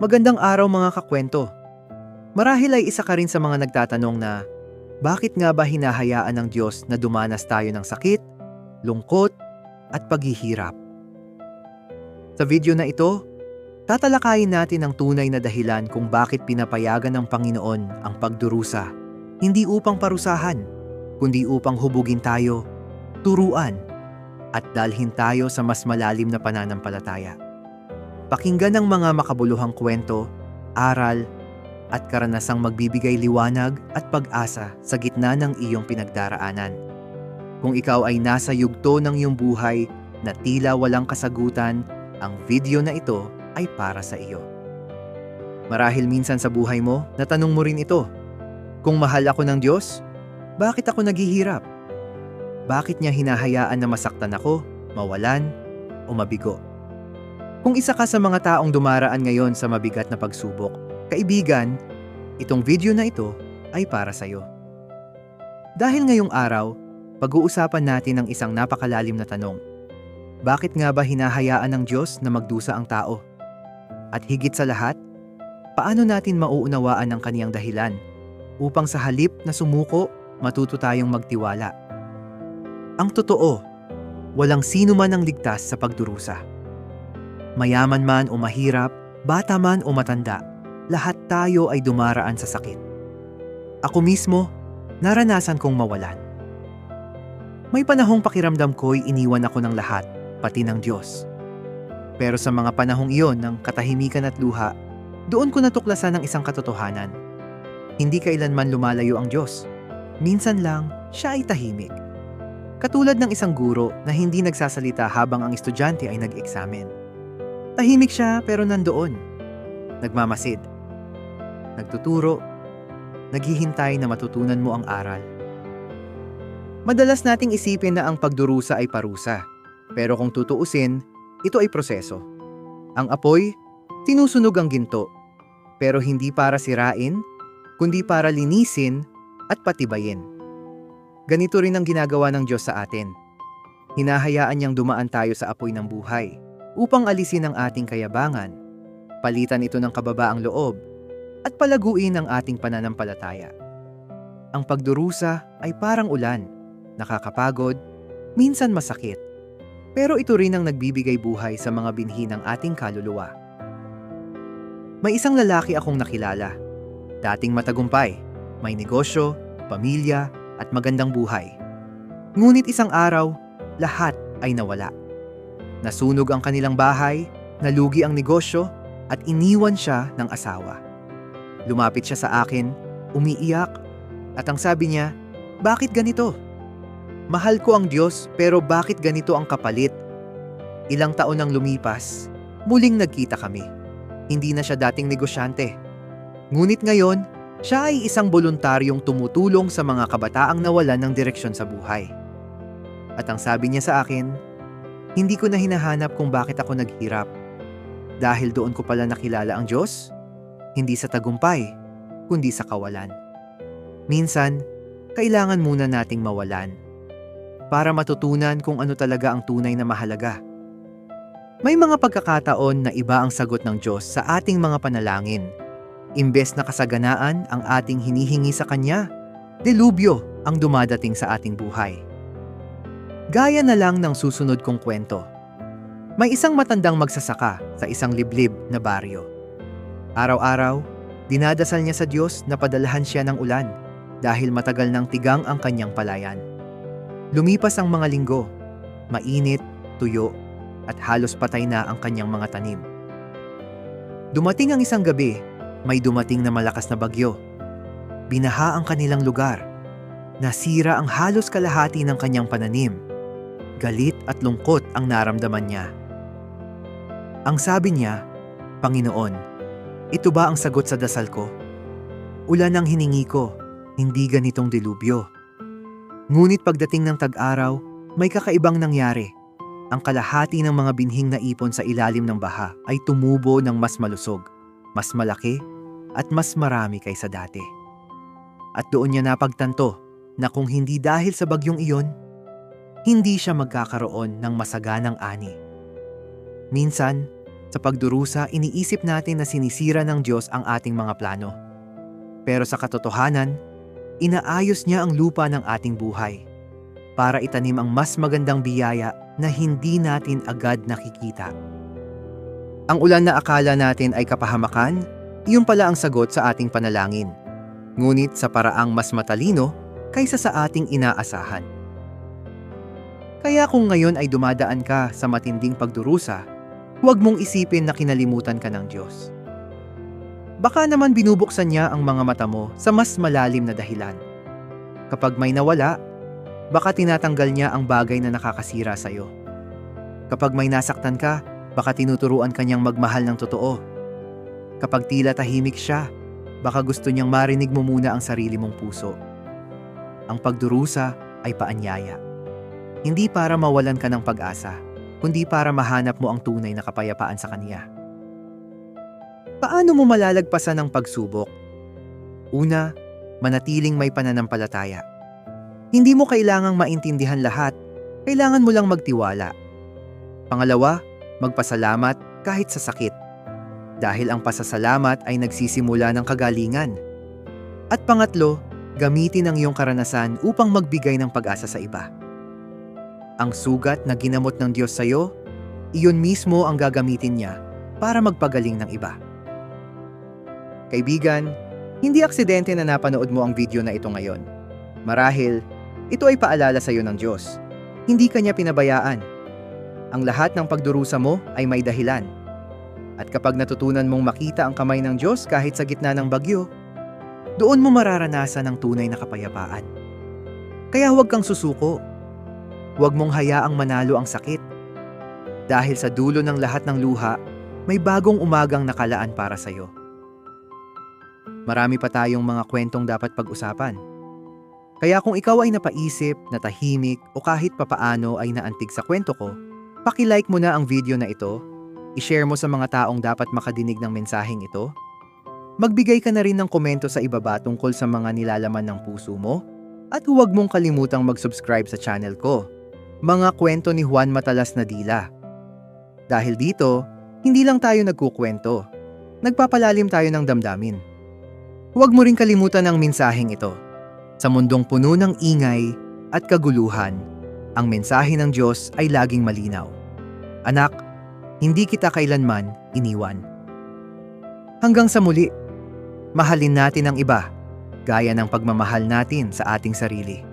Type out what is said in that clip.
Magandang araw mga kakwento. Marahil ay isa ka rin sa mga nagtatanong na bakit nga ba hinahayaan ng Diyos na dumanas tayo ng sakit, lungkot, at paghihirap? Sa video na ito, tatalakayin natin ang tunay na dahilan kung bakit pinapayagan ng Panginoon ang pagdurusa, hindi upang parusahan, kundi upang hubugin tayo, turuan, at dalhin tayo sa mas malalim na pananampalataya. Pakinggan ang mga makabuluhang kwento, aral, at karanasang magbibigay liwanag at pag-asa sa gitna ng iyong pinagdaraanan. Kung ikaw ay nasa yugto ng iyong buhay na tila walang kasagutan, ang video na ito ay para sa iyo. Marahil minsan sa buhay mo, natanong mo rin ito. Kung mahal ako ng Diyos, bakit ako naghihirap? Bakit niya hinahayaan na masaktan ako, mawalan, o mabigo? Kung isa ka sa mga taong dumaraan ngayon sa mabigat na pagsubok, kaibigan, itong video na ito ay para sa iyo. Dahil ngayong araw, pag-uusapan natin ang isang napakalalim na tanong. Bakit nga ba hinahayaan ng Diyos na magdusa ang tao? At higit sa lahat, paano natin mauunawaan ang kaniyang dahilan upang sa halip na sumuko, matuto tayong magtiwala? Ang totoo, walang sino man ang ligtas sa pagdurusa. Mayaman man o mahirap, bata man o matanda, lahat tayo ay dumaraan sa sakit. Ako mismo, naranasan kong mawalan. May panahong pakiramdam ko'y iniwan ako ng lahat, pati ng Diyos. Pero sa mga panahong iyon ng katahimikan at luha, doon ko natuklasan ng isang katotohanan. Hindi kailanman lumalayo ang Diyos. Minsan lang, siya ay tahimik. Katulad ng isang guro na hindi nagsasalita habang ang estudyante ay nag-eksamen. Tahimik siya pero nandoon. Nagmamasid. Nagtuturo. Naghihintay na matutunan mo ang aral. Madalas nating isipin na ang pagdurusa ay parusa. Pero kung tutuusin, ito ay proseso. Ang apoy, tinusunog ang ginto. Pero hindi para sirain, kundi para linisin at patibayin. Ganito rin ang ginagawa ng Diyos sa atin. Hinahayaan niyang dumaan tayo sa apoy ng buhay upang alisin ang ating kayabangan, palitan ito ng kababaang loob, at palaguin ang ating pananampalataya. Ang pagdurusa ay parang ulan, nakakapagod, minsan masakit, pero ito rin ang nagbibigay buhay sa mga binhi ng ating kaluluwa. May isang lalaki akong nakilala. Dating matagumpay, may negosyo, pamilya, at magandang buhay. Ngunit isang araw, lahat ay nawala. Nasunog ang kanilang bahay, nalugi ang negosyo, at iniwan siya ng asawa. Lumapit siya sa akin, umiiyak, at ang sabi niya, Bakit ganito? Mahal ko ang Diyos pero bakit ganito ang kapalit? Ilang taon nang lumipas, muling nagkita kami. Hindi na siya dating negosyante. Ngunit ngayon, siya ay isang voluntaryong tumutulong sa mga kabataang nawalan ng direksyon sa buhay. At ang sabi niya sa akin, hindi ko na hinahanap kung bakit ako naghirap. Dahil doon ko pala nakilala ang Diyos, hindi sa tagumpay, kundi sa kawalan. Minsan, kailangan muna nating mawalan para matutunan kung ano talaga ang tunay na mahalaga. May mga pagkakataon na iba ang sagot ng Diyos sa ating mga panalangin Imbes na kasaganaan ang ating hinihingi sa Kanya, delubyo ang dumadating sa ating buhay. Gaya na lang ng susunod kong kwento. May isang matandang magsasaka sa isang liblib na baryo. Araw-araw, dinadasal niya sa Diyos na padalahan siya ng ulan dahil matagal nang tigang ang kanyang palayan. Lumipas ang mga linggo, mainit, tuyo, at halos patay na ang kanyang mga tanim. Dumating ang isang gabi may dumating na malakas na bagyo. Binaha ang kanilang lugar. Nasira ang halos kalahati ng kanyang pananim. Galit at lungkot ang naramdaman niya. Ang sabi niya, Panginoon, ito ba ang sagot sa dasal ko? Ulan ang hiningi ko, hindi ganitong dilubyo. Ngunit pagdating ng tag-araw, may kakaibang nangyari. Ang kalahati ng mga binhing na ipon sa ilalim ng baha ay tumubo ng mas malusog mas malaki at mas marami kaysa dati. At doon niya napagtanto na kung hindi dahil sa bagyong iyon, hindi siya magkakaroon ng masaganang ani. Minsan, Sa pagdurusa, iniisip natin na sinisira ng Diyos ang ating mga plano. Pero sa katotohanan, inaayos niya ang lupa ng ating buhay para itanim ang mas magandang biyaya na hindi natin agad nakikita. Ang ulan na akala natin ay kapahamakan, iyon pala ang sagot sa ating panalangin. Ngunit sa paraang mas matalino kaysa sa ating inaasahan. Kaya kung ngayon ay dumadaan ka sa matinding pagdurusa, huwag mong isipin na kinalimutan ka ng Diyos. Baka naman binubuksan niya ang mga mata mo sa mas malalim na dahilan. Kapag may nawala, baka tinatanggal niya ang bagay na nakakasira sa iyo. Kapag may nasaktan ka, baka tinuturuan kanyang magmahal ng totoo. Kapag tila tahimik siya, baka gusto niyang marinig mo muna ang sarili mong puso. Ang pagdurusa ay paanyaya. Hindi para mawalan ka ng pag-asa, kundi para mahanap mo ang tunay na kapayapaan sa Kanya. Paano mo malalagpasan ang pagsubok? Una, manatiling may pananampalataya. Hindi mo kailangang maintindihan lahat, kailangan mo lang magtiwala. Pangalawa, magpasalamat kahit sa sakit. Dahil ang pasasalamat ay nagsisimula ng kagalingan. At pangatlo, gamitin ang iyong karanasan upang magbigay ng pag-asa sa iba. Ang sugat na ginamot ng Diyos sa iyo, iyon mismo ang gagamitin niya para magpagaling ng iba. Kaibigan, hindi aksidente na napanood mo ang video na ito ngayon. Marahil, ito ay paalala sa iyo ng Diyos. Hindi ka niya pinabayaan. Ang lahat ng pagdurusa mo ay may dahilan. At kapag natutunan mong makita ang kamay ng Diyos kahit sa gitna ng bagyo, doon mo mararanasan ang tunay na kapayapaan. Kaya huwag kang susuko. Huwag mong hayaang manalo ang sakit. Dahil sa dulo ng lahat ng luha, may bagong umagang nakalaan para sa iyo. Marami pa tayong mga kwentong dapat pag-usapan. Kaya kung ikaw ay napaisip, natahimik o kahit papaano ay naantig sa kwento ko, paki-like mo na ang video na ito, i-share mo sa mga taong dapat makadinig ng mensaheng ito, magbigay ka na rin ng komento sa ibaba tungkol sa mga nilalaman ng puso mo, at huwag mong kalimutang mag-subscribe sa channel ko, Mga Kwento ni Juan Matalas na Dila. Dahil dito, hindi lang tayo nagkukwento, nagpapalalim tayo ng damdamin. Huwag mo rin kalimutan ang mensaheng ito. Sa mundong puno ng ingay at kaguluhan, ang mensahe ng Diyos ay laging malinaw. Anak, hindi kita kailanman iniwan. Hanggang sa muli, mahalin natin ang iba, gaya ng pagmamahal natin sa ating sarili.